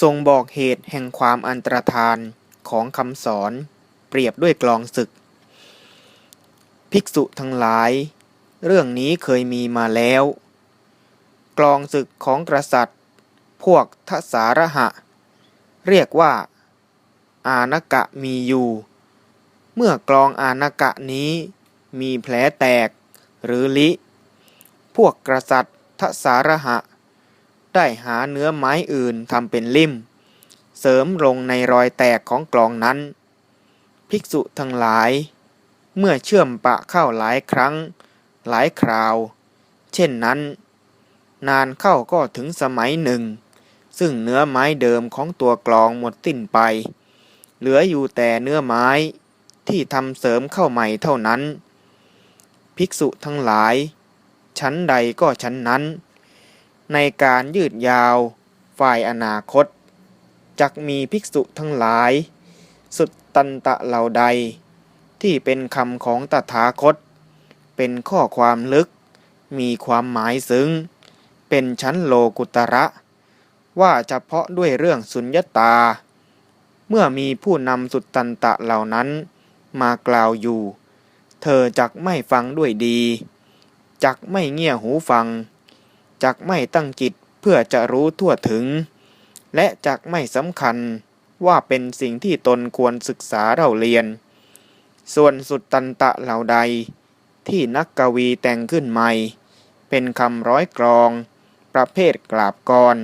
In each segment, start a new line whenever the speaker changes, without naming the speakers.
ทรงบอกเหตุแห่งความอันตรธานของคำสอนเปรียบด้วยกลองศึก ภิกษุทั้งหลาย เรื่องนี้เคยมีมาแล้ว กลองศึกของกษัตริย์ พวกทสารหะ เรียกว่า อานกะมีอยู่ เมื่อกลองอานกะนี้มีแผลแตกหรือลิ พวกกษัตริย์ทสารหะ ได้หาเนื้อไม้อื่นทำเป็นลิ่ม เสริมลงในรอยแตกของกลองนั้น ภิกษุทั้งหลาย เมื่อเชื่อมปะเข้าหลายครั้ง หลายคราว เช่นนั้น นานเข้าก็ถึงสมัยหนึ่ง ซึ่งเนื้อไม้เดิมของตัวกลองหมดสิ้นไป เหลืออยู่แต่เนื้อไม้ที่ทำเสริมเข้าใหม่เท่านั้น ภิกษุทั้งหลาย ชั้นใดก็ชั้นนั้น ในการยืดยาว ฝ่ายอนาคตจักมีภิกษุทั้งหลาย สุดตันตะเหล่าใด ที่เป็นคำของตถาคต เป็นข้อความลึก มีความหมายซึ้ง เป็นชั้นโลกุตระ ว่าเฉพาะด้วยเรื่องสุญญตา เมื่อมีผู้นำสุดตันตะเหล่านั้น มากล่าวอยู่ เธอจักไม่ฟังด้วยดี จักไม่เงี่ยหูฟัง จักไม่ตั้งจิตเพื่อจะรู้ทั่วถึง และจักไม่สำคัญว่าเป็นสิ่งที่ตนควรศึกษาเราเรียน ส่วนสุดตันตะเหล่าใด ที่นักกวีแต่งขึ้นใหม่ เป็นคำร้อยกรอง ประเภทกราบกร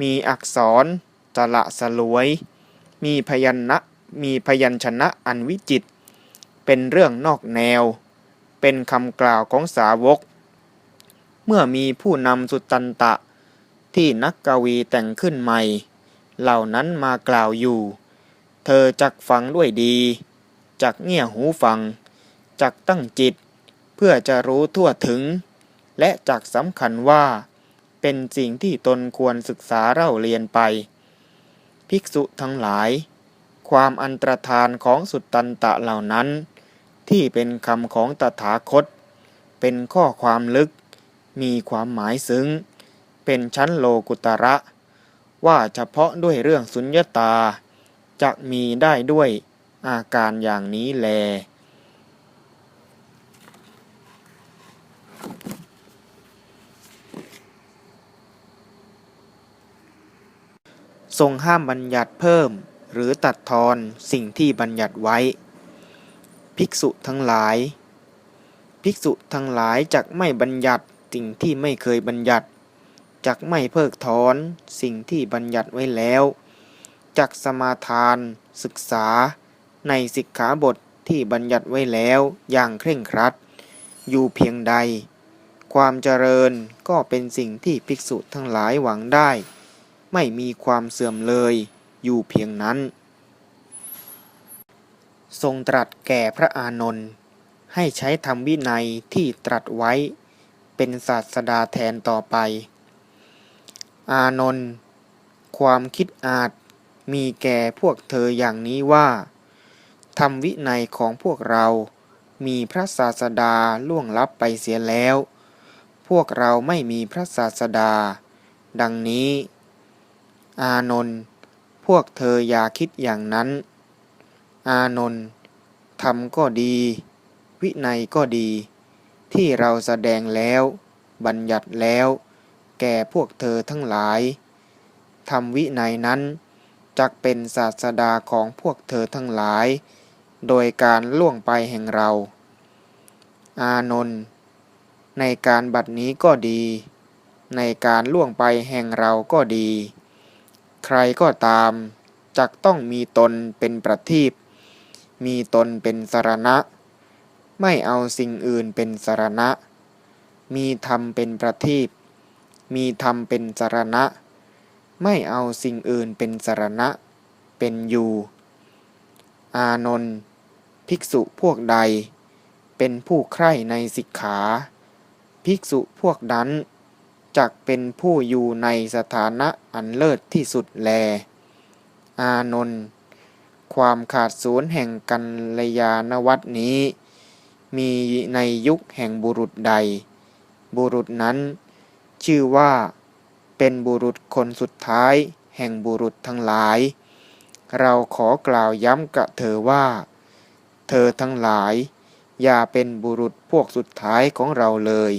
มีอักษรสละสลวย มีพยัญนะมีพยัญชนะอันวิจิต เป็นเรื่องนอกแนว เป็นคำกล่าวของสาวก เมื่อมีผู้นำสุตตันตะ ที่นักกวีแต่งขึ้นใหม่ เหล่านั้นมากล่าวอยู่ เธอจักฟังด้วยดีจักเงี่ยหูฟังจักตั้งจิต เพื่อจะรู้ทั่วถึง และจักสำคัญว่า เป็นสิ่งที่ตนควรศึกษาเล่าเรียนไป ภิกษุทั้งหลาย ความอันตรธานของสุตตันตะเหล่านั้น ที่เป็นคำของตถาคต เป็นข้อความลึก มีความหมายซึ้ง เป็นชั้นโลกุตระ ว่าเฉพาะด้วยเรื่องสุญญตา จะมีได้ด้วยอาการอย่างนี้แล ทรงห้ามบัญญัติเพิ่มหรือตัดทอนสิ่งที่บัญญัติไว้ ภิกษุทั้งหลาย ภิกษุทั้งหลายจักไม่บัญญัติ สิ่งที่ไม่เคยบัญญัติจักไม่เพิกถอนสิ่งที่บัญญัติไว้แล้วจักสมาทาน ศึกษา ในสิกขาบทที่บัญญัติไว้แล้วอย่างเคร่งครัด อยู่เพียงใด ความเจริญก็เป็นสิ่งที่ภิกษุทั้งหลายหวังได้ ไม่มีความเสื่อมเลย อยู่เพียงนั้น ทรงตรัสแก่พระอานนท์ให้ใช้ธรรมวินัยที่ตรัสไว้ เป็นศาสดาแทนต่อไป อานนท์ความคิดอาจมีแก่พวกเธออย่างนี้ว่าธรรมวินัยของพวกเรามีพระศาสดาล่วงลับไปเสียแล้ว พวกเราไม่มีพระศาสดา ดังนี้ อานนท์พวกเธออย่าคิดอย่างนั้น อานนท์ธรรมก็ดี วินัยก็ดี ที่เราแสดงแล้ว บัญญัติแล้ว แก่พวกเธอทั้งหลายธรรมวินัยนั้นจักเป็นศาสดาของพวกเธอทั้งหลาย โดยการล่วงไปแห่งเรา อานนท์ในการบัดนี้ก็ดี ในการล่วงไปแห่งเราก็ดี ใครก็ตามจักต้องมีตนเป็นประทีปมีตนเป็นสารณะ ไม่เอาสิ่งอื่นเป็นสารณะ มีธรรมเป็นประทีปมีธรรมเป็นสารณะ ไม่เอาสิ่งอื่นเป็นสารณะ เป็นอยู่ อานนท์ภิกษุพวกใด เป็นผู้ใคร่ในสิกขา ภิกษุพวกนั้นจักเป็นผู้อยู่ในสถานะอันเลิศที่สุดแล อานนท์ความขาดศูนย์แห่งกัลยาณวัตนี้ มีในยุคแห่งบุรุษใด บุรุษนั้น ชื่อว่า เป็นบุรุษคนสุดท้ายแห่งบุรุษทั้งหลาย เราขอกล่าวย้ำกับเธอว่า เธอทั้งหลาย อย่าเป็นบุรุษพวกสุดท้ายของเราเลย